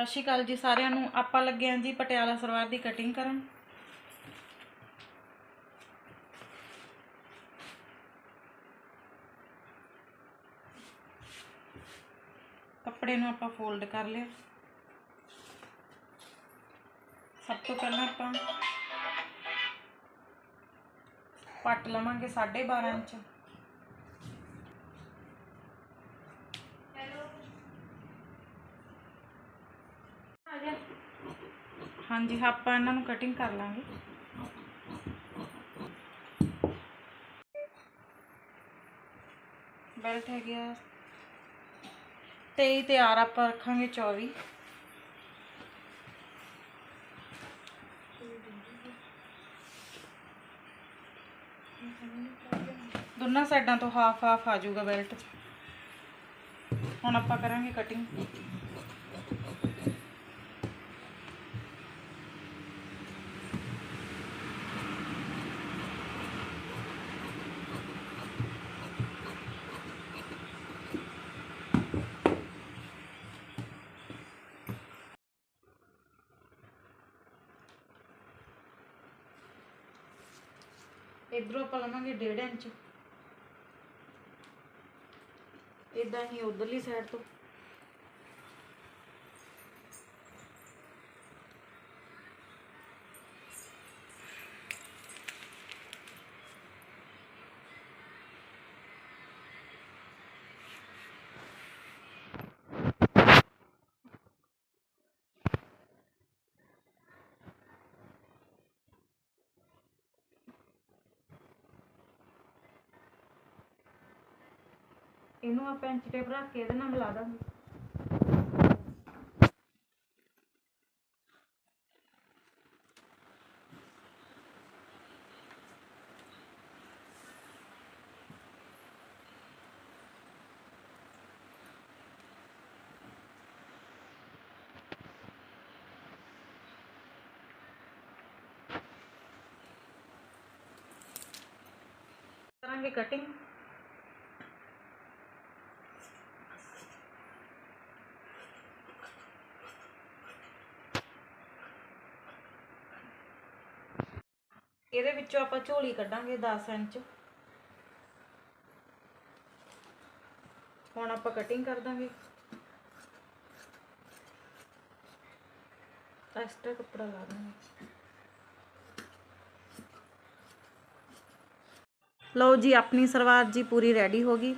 ਸਤਿ ਸ਼੍ਰੀ ਅਕਾਲ ਜੀ ਸਾਰਿਆਂ ਨੂੰ। ਆਪਾਂ ਲੱਗੇ ਆਂ ਜੀ ਪਟਿਆਲਾ ਸਲਵਾਰ ਦੀ ਕਟਿੰਗ ਕਰਨ। ਕੱਪੜੇ ਨੂੰ ਆਪਾਂ ਫੋਲਡ ਕਰ ਲਿਆ। ਸਭ ਤੋਂ ਪਹਿਲਾਂ ਆਪਾਂ ਪੱਟ ਲਵਾਂਗੇ 12.5 ਇੰਚ। ਹਾਂਜੀ, ਆਪਾਂ ਇਹਨਾਂ ਨੂੰ ਕਟਿੰਗ ਕਰ ਲਾਂਗੇ। ਬੈਲਟ ਹੈਗੀ ਆ। 23 ਤੇ ਆਰ ਆਪਾਂ ਰੱਖਾਂਗੇ 24 ਦੋਨਾਂ ਸਾਈਡਾਂ ਤੋਂ ਹਾਫ ਹਾਫ ਆ ਜਾਊਗਾ ਬੈਲਟ ਹੁਣ ਆਪਾਂ ਕਰਾਂਗੇ ਕਟਿੰਗ ਇਧਰੋਂ ਆਪਾਂ ਲਵਾਂਗੇ 1.5 ਇੰਚ। ਇਦਾਂ ਹੀ ਉਧਰਲੀ ਸਾਈਡ ਤੋਂ। ਇਹਨੂੰ ਆਪਾਂ ਇੰਚ ਟੇਪ ਰੱਖ ਕੇ ਇਹਦੇ ਨਾਲ ਮਿਲਾ ਦਾਂਗੇ। ਕਰਾਂਗੇ ਕਟਿੰਗ ਇਹਦੇ ਵਿੱਚੋਂ ਆਪਾਂ ਝੋਲੀ ਕੱਢਾਂਗੇ 10 ਇੰਚ। ਹੁਣ ਆਪਾਂ ਕਟਿੰਗ ਕਰ ਦਾਂਗੇ। ਐਕਸਟਰਾ ਕੱਪੜਾ ਲਾ ਦਾਂਗੇ। ਲਓ ਜੀ, ਆਪਣੀ ਸਲਵਾਰ ਜੀ ਪੂਰੀ ਰੈਡੀ ਹੋ ਗਈ।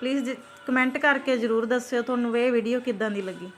ਪਲੀਜ਼ ਕਮੈਂਟ ਕਰਕੇ ਜਰੂਰ ਦੱਸਿਓ ਤੁਹਾਨੂੰ ਇਹ ਵੀਡੀਓ ਕਿੱਦਾਂ ਦੀ ਲੱਗੀ।